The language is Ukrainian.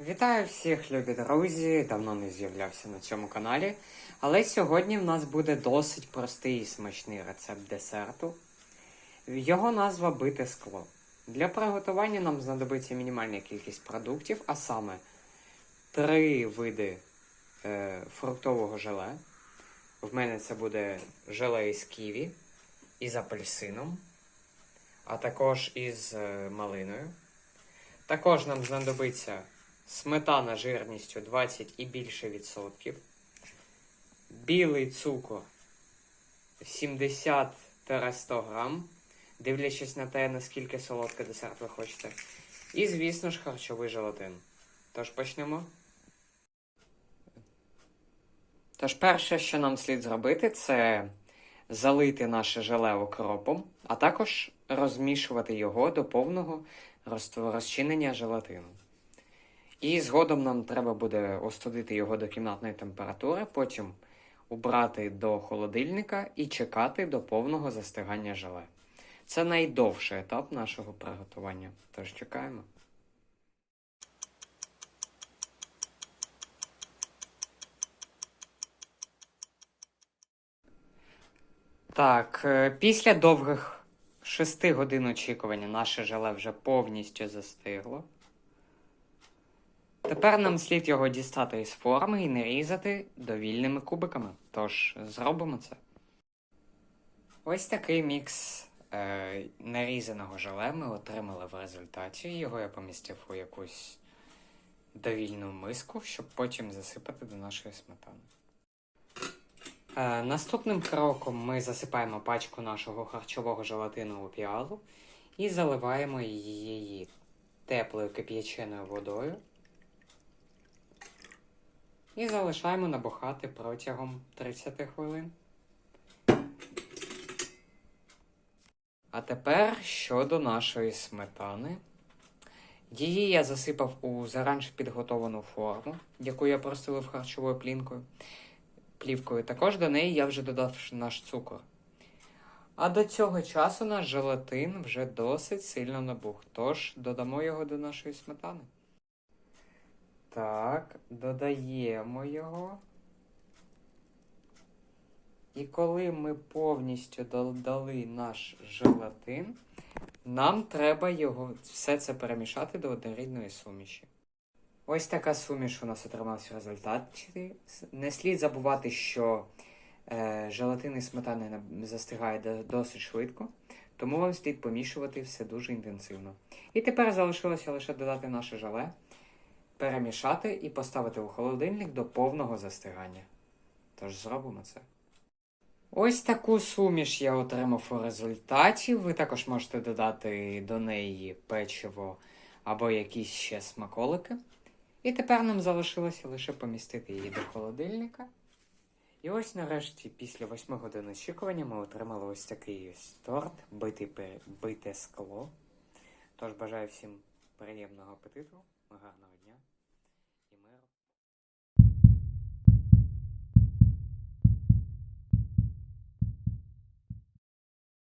Вітаю всіх, любі друзі! Давно не з'являвся на цьому каналі. Але сьогодні в нас буде досить простий і смачний рецепт десерту. Його назва бите скло. Для приготування нам знадобиться мінімальна кількість продуктів, а саме три види е, фруктового желе. В мене це буде желе із ківі, із апельсином, а також із е, малиною. Також нам знадобиться сметана жирністю 20 і більше відсотків, білий цукор 70-100 грам, дивлячись на те, наскільки солодкий десерт ви хочете. І, звісно ж, харчовий желатин. Тож почнемо. Тож, перше, що нам слід зробити, це залити наше желе окропом, а також розмішувати його до повного розчинення желатину. І згодом нам треба буде остудити його до кімнатної температури, потім убрати до холодильника і чекати до повного застигання желе. Це найдовший етап нашого приготування. Тож чекаємо. Так, е, після довгих шести годин очікування наше желе вже повністю застигло. Тепер нам слід його дістати із форми і нарізати довільними кубиками. Тож зробимо це. Ось такий мікс е, нарізаного желе ми отримали в результаті. Його я помістив у якусь довільну миску, щоб потім засипати до нашої сметани. Е, наступним кроком ми засипаємо пачку нашого харчового желатину у піалу і заливаємо її теплою кип'яченою водою. І залишаємо набухати протягом 30 хвилин. А тепер щодо нашої сметани. Її я засипав у заранж підготовану форму, яку я простелив харчовою плінкою, плівкою. Також до неї я вже додав наш цукор. А до цього часу наш желатин вже досить сильно набух, тож додамо його до нашої сметани. Так, додаємо його. І коли ми повністю додали наш желатин, нам треба його все це перемішати до однорідної суміші. Ось така суміш у нас отрималася в результаті. Не слід забувати, що е, желатин і сметана не- застигає досить швидко, тому вам слід помішувати все дуже інтенсивно. І тепер залишилося лише додати наше желе перемішати і поставити у холодильник до повного застигання. Тож зробимо це. Ось таку суміш я отримав у результаті. Ви також можете додати до неї печиво або якісь ще смаколики. І тепер нам залишилося лише помістити її до холодильника. І ось нарешті, після 8 годин очікування, ми отримали ось такий ось торт, битий, бите скло. Тож бажаю всім приємного апетиту, гарного дня.